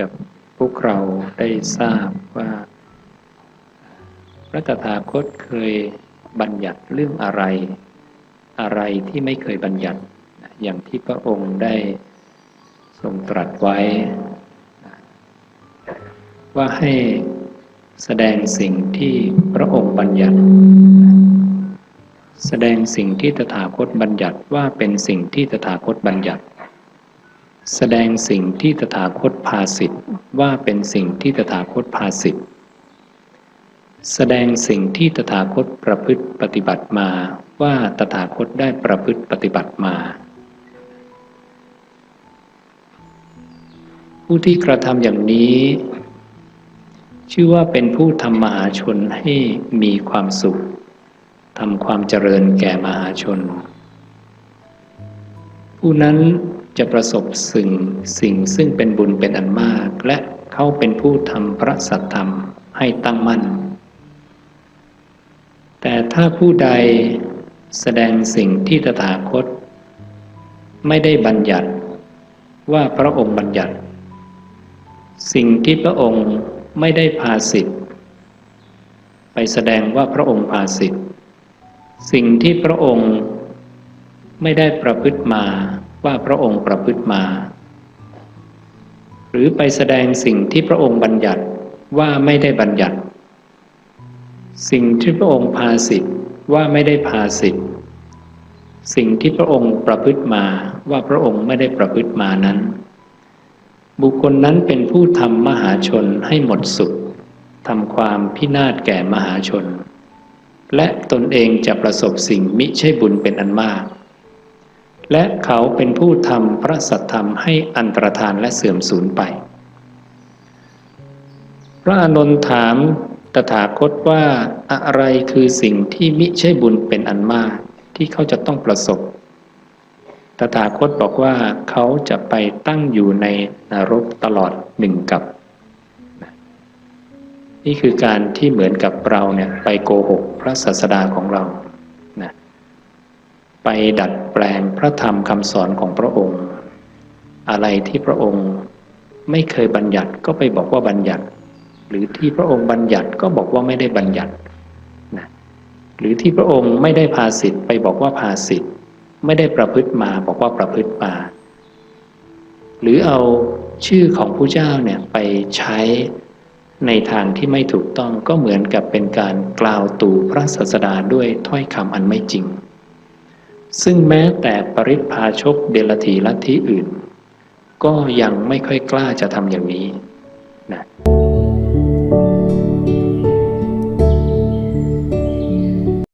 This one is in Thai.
กับพวกเราได้ทราบว่า พระตถาคตเคยบัญญัติเรื่องอะไร อะไรที่ไม่เคยบัญญัติ อย่างที่พระองค์ได้ทรงตรัสไว้ ว่าให้แสดงสิ่งที่พระองค์บัญญัติ แสดงสิ่งที่ตถาคตบัญญัติว่าเป็นสิ่งที่ตถาคตบัญญัติ แสดงสิ่งที่ตถาคตภาสิทธ์ว่าเป็นสิ่งที่ตถาคตภาสิทธ์แสดงสิ่งที่ตถาคตประพฤติปฏิบัติมาว่าตถาคตได้ประพฤติปฏิบัติมา ผู้ที่กระทำอย่างนี้ ชื่อว่าเป็นผู้ทำมหาชนให้มีความสุขทำความเจริญแก่มหาชน ผู้นั้น จะประสบสิ่งสิ่งซึ่งเป็นบุญเป็นอันมาก และเขาเป็นผู้ทำพระสัตธรรมให้ตั้งมั่น แต่ถ้าผู้ใดแสดงสิ่งที่ตถาคต ไม่ได้บัญญัติว่าพระองค์บัญญัติ สิ่งที่พระองค์ไม่ได้พาสิทธิ์ไปแสดงว่าพระองค์พาสิทธิ์สิ่งที่พระองค์ไม่ได้ประพฤติมา ว่าพระองค์ประพฤติมา หรือไปแสดงสิ่งที่พระองค์บัญญัติว่าไม่ได้บัญญัติ สิ่งที่พระองค์พาสิทธิ์ว่าไม่ได้พาสิทธิ์สิ่งที่พระองค์ประพฤติมาว่าพระองค์ไม่ได้ประพฤติมานั้น บุคคลนั้นเป็นผู้ทำมหาชนให้หมดสุดทำความพินาศแก่มหาชน และตนเองจะประสบสิ่งมิใช่บุญเป็นอันมาก และเขาเป็นผู้ทำพระสัทธรรมให้อันตรธานและเสื่อมสูญไป พระอานนท์ถามตถาคตว่าอะไรคือสิ่งที่มิใช่บุญเป็นอันมากที่เขาจะต้องประสบ ตถาคตบอกว่าเขาจะไปตั้งอยู่ในนรกตลอดหนึ่งกับ นี่คือการที่เหมือนกับเราเนี่ยไปโกหกพระศาสดาของเรา ไปดัดแปลงพระธรรมคำสอนของพระองค์ อะไรที่พระองค์ไม่เคยบัญญัติก็ไปบอกว่าบัญญัติ หรือที่พระองค์บัญญัติก็บอกว่าไม่ได้บัญญัตินะหรือที่พระองค์ไม่ได้พาสิทธิ์ไปบอกว่าพาสิทธิ์ไม่ได้ประพฤติมาบอกว่าประพฤติมา หรือเอาชื่อของผู้เจ้าเนี่ยไปใช้ในทางที่ไม่ถูกต้องก็เหมือนกับเป็นการกล่าวตู่พระศาสดาด้วยถ้อยคำอันไม่จริง ซึ่งแม้แต่ปริพาชกเดลทีลัทธิอื่น ก็ยังไม่ค่อยกล้าจะทำอย่างนี้นะ